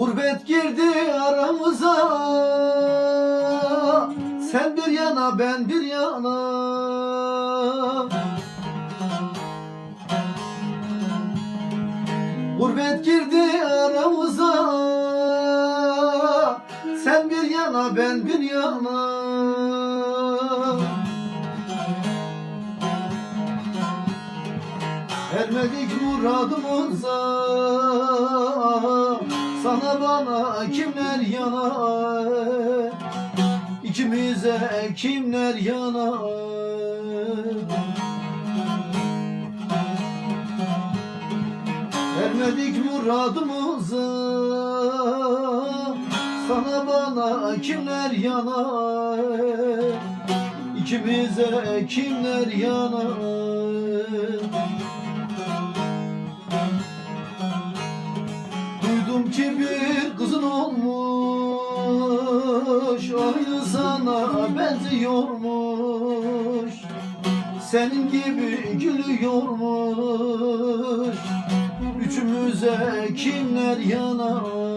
Gurbet girdi aramıza. Sen bir yana ben bir yana. Gurbet girdi aramıza. Sen bir yana ben bir yana. Ermedik muradımıza Sana bana kimler yanar? İkimize kimler yanar? Ermedik muradımıza. Sana bana kimler yanar? İkimize kimler yanar Duydum ki bir kızın olmuş Aynı sana benziyormuş. Senin gibi gülüyormuş. Üçümüze kimler yanar